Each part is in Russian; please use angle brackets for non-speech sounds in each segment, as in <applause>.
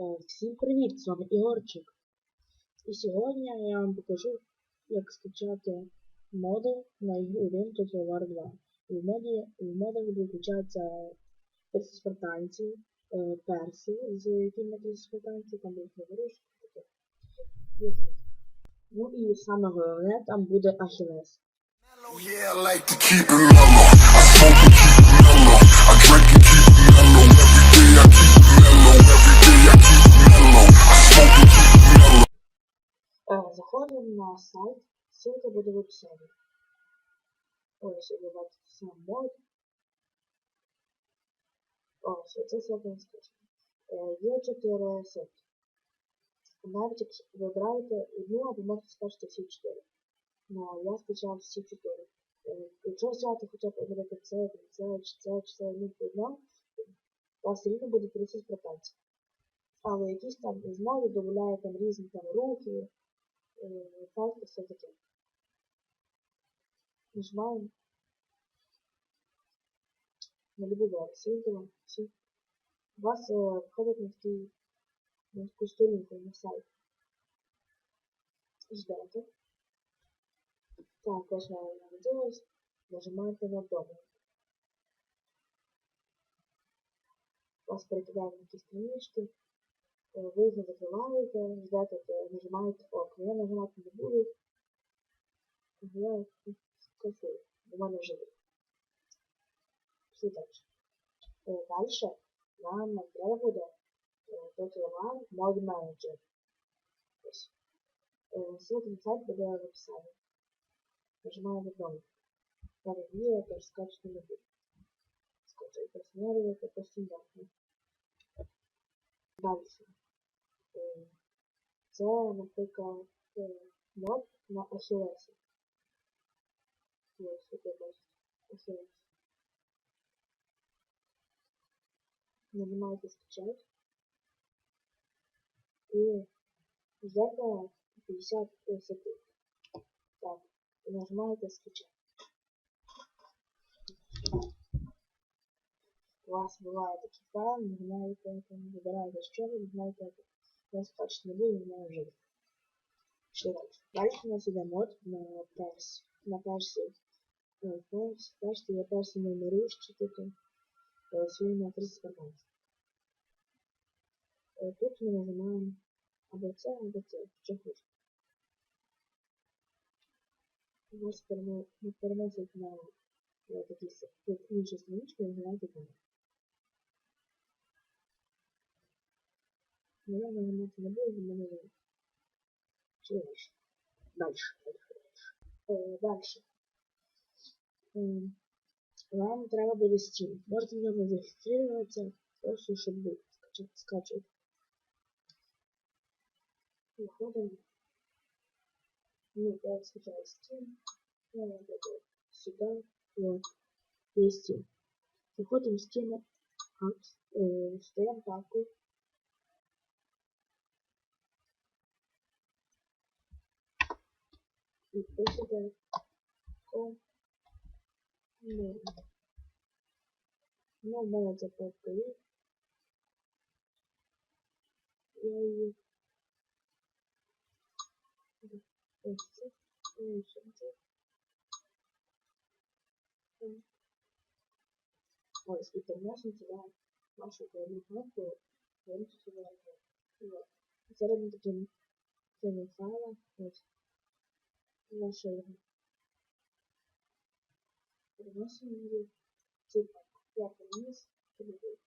Е, Всім привіт! З вами Ігорчик. І сьогодні я вам покажу, як скачати моди на ігру Total War 2. І в моді в модах виключаються спартанці, е, перси, з якими спартанці, там будуть говориш, таке. Ну і саме головне, там буде Ахілес. Yeah, I like to keep it mellow. I smoke and keep it mellow. I drink and keep it mellow. Заходимо на сайт, ссылка буде в описанні. Ось, бачите сам мод. Ось, оце ссылка на. Е, Є чотири сетки. Навіть якщо вибираєте одну, або можете скачати всі чотири. Ну, я скачав всі чотири. Е, Якщо взяти хоча б наприклад, це, це, чи це, чи це, ну, по у вас все рівно буде 30 пропенцій. Але якісь там знову додають там різні там рухи, ефекти, все таке. Нажимаємо на любу версію, відео, всі. У вас е, входить на такий на таку сторінку на сайт. Ждете. Так, ось вона народилась. Нажимаєте на дому. Вас перекидає на якісь странички. Е, Ви не закриваєте, ждете, нажимаєте ок. Я нажимати не буду. Я скажу. У мене вже є. Пішли далі. Е, Далі нам треба буде е, Total War Mod Manager. Ось. Е, Ссылка сайт буде в описанні. Нажимаємо дому. Перевірю, теж скачати не буду. Скачаю персоналі, по стандартно. Далі. Е, Це, наприклад, е, мод на Ахілесі. Ось, як ви бачите, Ахілес. Нажимаєте скачать. І ждете 50 секунд. Так, і нажимаєте скачать. У вас буває такі файл, нажимаєте, там, вибираєте що ви, нажимаєте это. Я скачати не буду, не вже. Пішли далі. Далі у нас іде мод на перс. На персі. е, Перс, бачите, є персі номери, що тут е, свої на 30 15. Е, Тут ми нажимаємо або це, або це, що хочете. Вас перено- ну, переносить на на такі с- тут інші странички, і нажимаєте там. Ну, я нажимати не буду, в мене є. Пішли дальше. Дальше, дальше, дальше. Е, дальше. Ем, Вам треба буде Steam. Можете в ньому зареєструватися, просто щоб був скачати, скачувати. Виходимо. Ну, я скачаю Steam. Я вот сюда. Вот. Есть Steam. Заходим в Steam. Apps, э, Встаем папку. И пишите ком. Ну, ну, в мене ця папка є. Я її ось це, ось це. Ось, і переносимо сюди нашу головну кнопку, я тут сюди Вот. Зараз ми таким цим файлом, ось, нашу його. Переносимо її в цю папку. Я переніс, перевірю.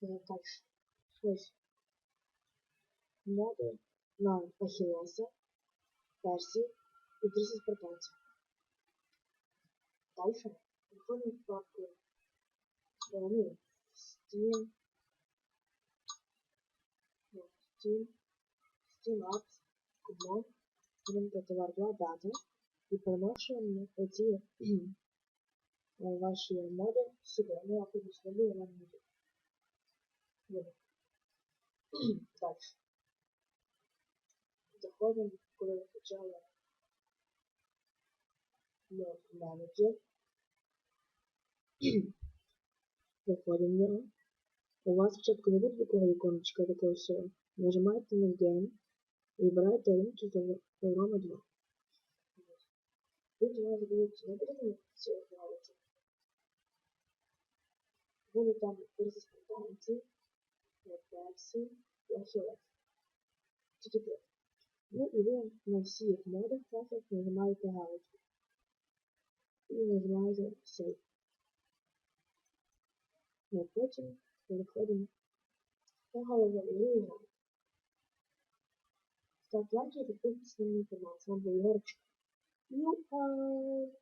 Так, ось. Моди на Ахілеса, версії і 30 спартанців. Дальше переходимо в папку е, ну, Steam, ну, Steam, Steam Apps, Command, будемо товар 2 дата і переношуємо оці е, <clears throat> ваші моди сюди. Ну, я тут зроблю, я вам не буду. <clears throat> Дальше. Заходимо, коли ви почали мод менеджер. Заходимо в нього. У вас спочатку не буде такого іконочка, такого всього. Нажимаєте на Game і вибираєте ринки за Рома 2. Тут у вас будуть не буде цього галочок. Буде там кореспонденції, рефлексії і ахілес. Тільки три. Ну і ви на всіх модах класах нажимаєте галочку. І нажимаєте Save. Ну, а потім переходимо на голову і граємо. Ставте лайки і підписуйтесь на мій канал. З вами був Ігорчик. Ну, а...